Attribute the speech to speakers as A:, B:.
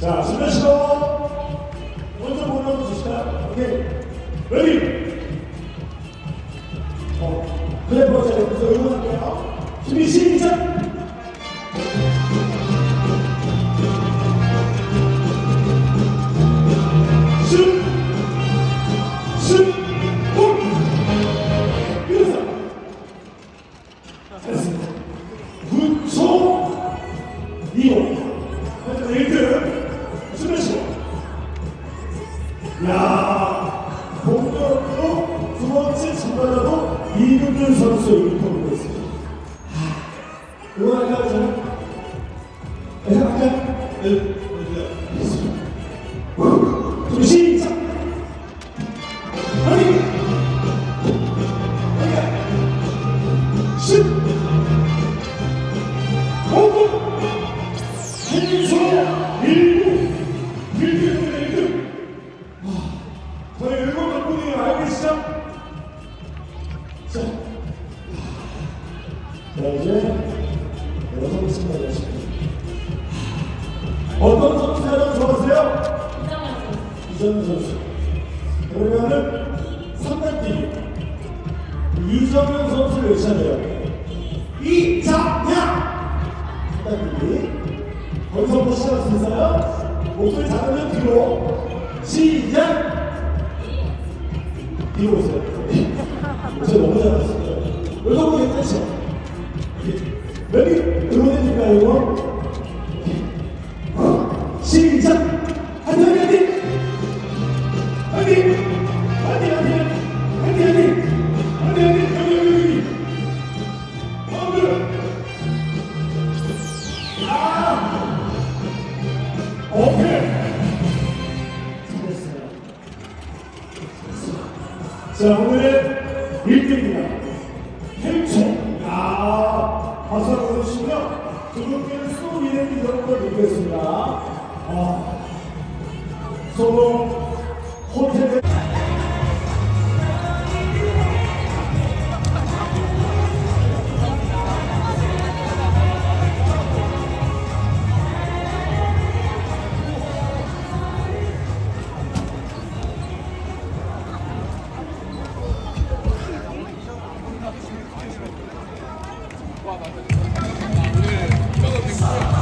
A: 자, 수면 시간. 먼저 보는 주실까요? 오케이. 레디. 어, 그래 보자. 여기서 응원할게요. 준비 시작. 슛. 슛. 골. 이어서. 잘했습니다. 9초 2호. 야 본격으로 두 번째 참가자도 이근준 선수의 유니폼을 입었습니다. 하, 응원할까요, 저는? 네, 할까요? 네, 보여주세요. 좀 시작! 아니! 아니! 십! 오구! 한민수! 일구! 자 이제 여성 친구가 어떤 선수 가장 좋아하세요? 이정현 선수. 그러면은 3단 뛰기. 이정현 선수를 외쳐야. 이장현! 3단 뛰기. 거기서부터 시작할 수 있어요. 목소리 작으면 뒤로. 시작! 뒤로 오세요. 제가 너무 잘했어요. 여러분 괜찮죠? 여기 응원해줄까요, 이거? 시작! 화이팅, 화이팅, 화이팅! 화이팅! 화이팅, 화이팅! 화이팅! 아! 자, 오늘의 1등입니다. 박수 한번 보내주시고요. 두 분께는 소 이행기 정도 드리겠습니다. 아, 소로 오늘
B: 이거